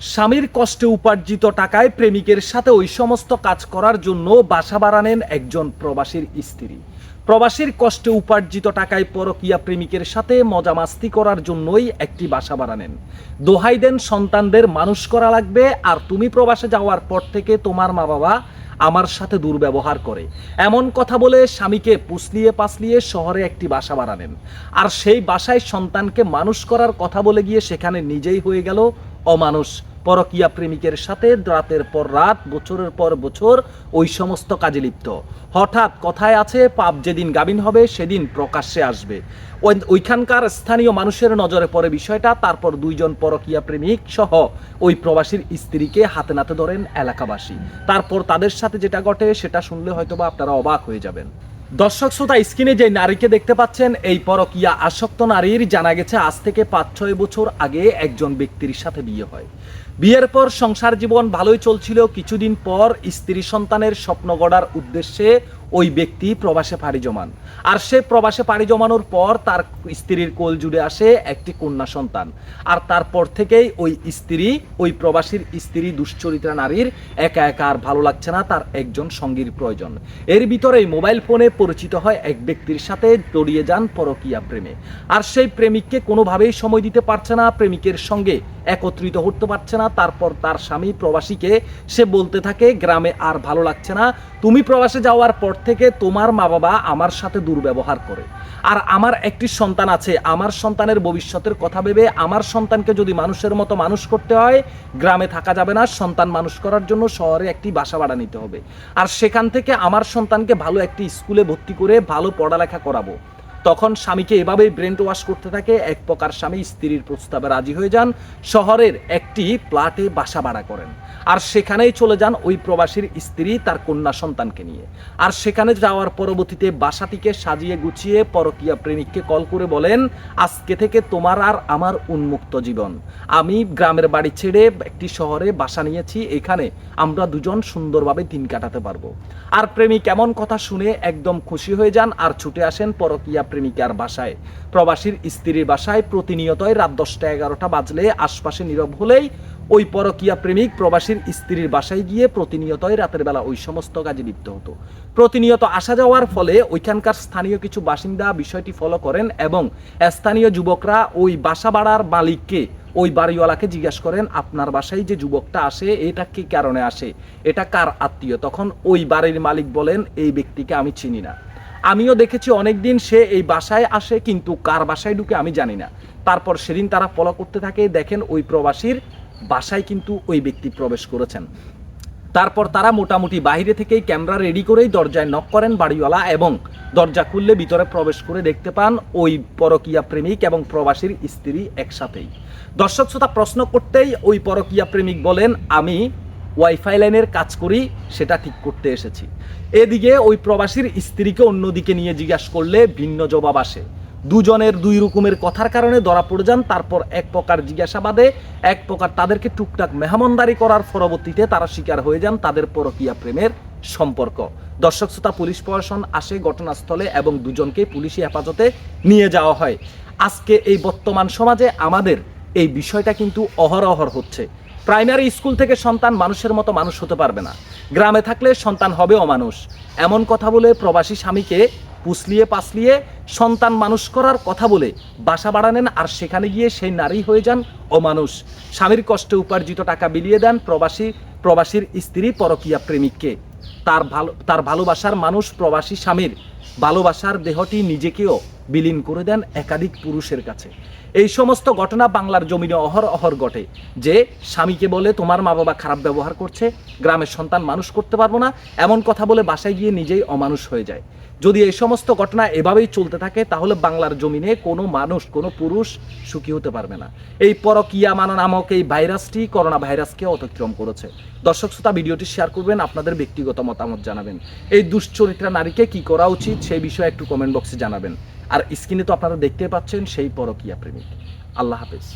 স্বামীর কষ্টে উপার্জিত টাকায় প্রেমিকের সাথে ওই সমস্ত কাজ করার জন্য বাসা বাড়ানেন একজন প্রবাসীর স্ত্রী। প্রবাসীর কষ্টে উপার্জিত টাকায় পরকীয়া প্রেমিকের সাথে মজামাস্তি করার জন্যই একটি বাসা বাড়ানেন দোহাই দেন, সন্তানদের মানুষ করা লাগবে, আর তুমি প্রবাসে যাওয়ার পর থেকে তোমার মা বাবা আমার সাথে দুর্ব্যবহার করে। এমন কথা বলে স্বামীকে পুষলিয়ে পাসলিয়ে শহরে একটি বাসা বাড়ানেন আর সেই বাসায় সন্তানকে মানুষ করার কথা বলে গিয়ে সেখানে নিজেই হয়ে গেল অমানুষ। পরকীয়া প্রেমিকের সাথে রাতের পর রাত, বছরের পর বছর ওই সমস্ত কাজে লিপ্ত। হঠাৎ কথায় আছে, পাপ যেদিন গাবিন হবে, সেদিন প্রকাশ্যে আসবে। ওইখানকার স্থানীয় মানুষের নজরে পড়ে বিষয়টা, তারপর দুইজন পরকীয়া প্রেমিক সহ ওই প্রবাসীর স্ত্রীকে হাতে নাতে ধরেন এলাকাবাসী। তারপর তাদের সাথে যেটা ঘটে, সেটা শুনলে হয়তোবা আপনারা অবাক হয়ে যাবেন। দর্শক শ্রোতা, স্ক্রিনে যে নারীকে দেখতে পাচ্ছেন, এই পরকীয়া আসক্ত নারীর জানা গেছে, আজ থেকে পাঁচ ছয় বছর আগে একজন ব্যক্তির সাথে বিয়ে হয়। বিয়ের পর সংসার জীবন ভালোই চলছিল। কিছুদিন পর স্ত্রী সন্তানের স্বপ্ন গড়ার উদ্দেশ্যে ওই ব্যক্তি প্রবাসে পাড়ি জমান। আর সে প্রবাসে পাড়ি জমানোর পর তার স্ত্রীর কোল জুড়ে আসে একটি কন্যা সন্তান। আর তারপর থেকেই ওই স্ত্রী, ওই প্রবাসীর স্ত্রী, দুশ্চরিত্রা নারীর একা একা আর ভালো লাগছে না তার একজন সঙ্গীর প্রয়োজন। এর ভিতরেই মোবাইল ফোনে পরিচিত হয় এক ব্যক্তির সাথে জড়িয়ে যান পরকীয়া প্রেমে। আর সেই প্রেমিককে কোনোভাবেই সময় দিতে পারছে না, প্রেমিকের সঙ্গে একত্রিত হতে পারছে না। তারপর তার স্বামী প্রবাসীকে সে বলতে থাকে, গ্রামে আর ভালো লাগছে না। তুমি প্রবাসে যাওয়ার পর থেকে তোমার মা বাবা আমার সাথে দুর্ব্যবহার করে। আর আমার একটি সন্তান আছে, আমার সন্তানের ভবিষ্যতের কথা ভেবে আমার সন্তানকে যদি মানুষের মতো মানুষ করতে হয়, গ্রামে থাকা যাবে না, সন্তান মানুষ করার জন্য শহরে একটি বাসা ভাড়া নিতে হবে। আর সেখান থেকে আমার সন্তানকে ভালো একটি স্কুলে ভর্তি করে ভালো পড়ালেখা করাবো। তখন স্বামীকে এভাবেই ব্রেন ওয়াশ করতে থাকে, এক প্রকার স্বামী স্ত্রীর প্রস্তাবে রাজি হয়ে যান, শহরের একটি প্লাটে বাসা ভাড়া করেন। আর সেখানেই চলে যান ওই প্রবাসীর স্ত্রী তার কন্যা সন্তানকে নিয়ে। আর সেখানে যাওয়ার পরবর্তীতে বাসাটিকে সাজিয়ে গুছিয়ে পরকীয়া প্রেমিককে কল করে বলেন, আজকে থেকে তোমার আর আমার উন্মুক্ত জীবন। আমি গ্রামের বাড়ি ছেড়ে একটি শহরে বাসা নিয়েছি, এখানে আমরা দুজন সুন্দরভাবে দিন কাটাতে পারব। আর প্রেমিক এমন কথা শুনে একদম খুশি হয়ে যান, আর ছুটে আসেন পরকীয়া প্রেমিকার বাসায়। প্রবাসীর স্ত্রীর বাসায় প্রতিনিয়তই রাত দশটা এগারোটা বাজলে আশপাশে নীরব হলেই ওই পরকীয়া প্রেমিক প্রবাসীর স্ত্রীর বাসায় গিয়ে প্রতিনিয়তই রাতের বেলা ওই সমস্ত কাজে লিপ্ত হতো। প্রতিনিয়ত আসা যাওয়ার ফলে ওইখানকার স্থানীয় কিছু বাসিন্দা বিষয়টি ফলো করেন এবং স্থানীয় যুবকরা ওই বাসা বাড়ার মালিককে ওই বাড়িওয়ালাকে জিজ্ঞাসা করেন, আপনার বাসায় যে যুবকটা আসে, এটা কি কারণে আসে? এটা কার আত্মীয়? তখন ওই বাড়ির মালিক বলেন, এই ব্যক্তিকে আমি চিনি না। আমিও দেখেছি অনেকদিন সে এই বাসায় আসে, কিন্তু কার বাসায় ঢুকে আমি জানি না। তারপর সেদিন তারা ফলো করতে থাকে, দেখেন ওই প্রবাসীর বাসায় কিন্তু ওই ব্যক্তি প্রবেশ করেছেন। তারপর তারা মোটামুটি বাইরে থেকেই ক্যামেরা রেডি করেই দরজায় নক করেন বাড়িওয়ালা এবং দরজা খুললে ভিতরে প্রবেশ করে দেখতে পান ওই পরকীয়া প্রেমিক এবং প্রবাসীর স্ত্রী একসাথেই। দর্শক শ্রোতা প্রশ্ন করতেই ওই পরকীয়া প্রেমিক বলেন, আমি ওয়াইফাই লাইনের কাজ করি, সেটা ঠিক করতে এসেছি। এদিকে ওই প্রবাসীর স্ত্রীকে অন্যদিকে নিয়ে জিজ্ঞাসা করলে ভিন্ন জবাব আসে। দুজনের দুই রকমের কথার কারণে ধরা পড়ে যান, তারপর এক প্রকার জিজ্ঞাসাবাদে, এক প্রকার তাদেরকে টুকটাক মেহমানদারি করার পরবর্তীতে তারা শিকার হয়ে যান তাদের পরকীয়া প্রেমের সম্পর্ক। দর্শক শ্রোতা, পুলিশ প্রশাসন আসে ঘটনাস্থলে এবং দুজনকে পুলিশি হেফাজতে নিয়ে যাওয়া হয়। আজকে এই বর্তমান সমাজে আমাদের এই বিষয়টা কিন্তু অহরহর হচ্ছে। প্রাইমারি স্কুল থেকে সন্তান মানুষের মতো মানুষ হতে পারবে না। গ্রামে থাকলে সন্তান হবে অমানুষ এমন কথা বলে প্রবাসী স্বামীকে পুষলিয়ে পাসলিয়ে সন্তান মানুষ করার কথা বলে বাসা বাড়ানেন আর সেখানে গিয়ে সেই নারী হয়ে যান অমানুষ। স্বামীর কষ্টে উপার্জিত টাকা বিলিয়ে দেন প্রবাসী, প্রবাসীর স্ত্রী পরকীয়া প্রেমিককে। তার ভালো তার ভালোবাসার মানুষ প্রবাসী স্বামীর। ভালোবাসার দেহটি নিজেকেও বিলীন করে দেন একাধিক পুরুষের কাছে। এই সমস্ত ঘটনা বাংলার জমিনে অহর অহর ঘটে। যে স্বামীকে বলে, তোমার মা বাবা খারাপ ব্যবহার করছে, গ্রামের সন্তান মানুষ করতে পারব না, এমন কথা বলে বাসায় গিয়ে নিজেই অমানুষ হয়ে যায়। যদি এই সমস্ত ঘটনা এভাবেই চলতে থাকে, তাহলে বাংলার জমিনে কোনো মানুষ, কোনো পুরুষ সুখী হতে পারবে না। এই পরকিয়া মানা নামক এই ভাইরাসটি করোনা ভাইরাসকে অতিক্রম করেছে। দর্শক শ্রোতা, ভিডিওটি শেয়ার করবেন, আপনাদের ব্যক্তিগত মতামত জানাবেন। এই দুশ্চরিত্রা নারীকে কি করা উচিত সেই বিষয়ে একটু কমেন্ট বক্সে জানাবেন। আর স্ক্রিনে তো আপনারা দেখতে পাচ্ছেন সেই পরকিয়া প্রেমিক। আল্লাহ হাফেজ।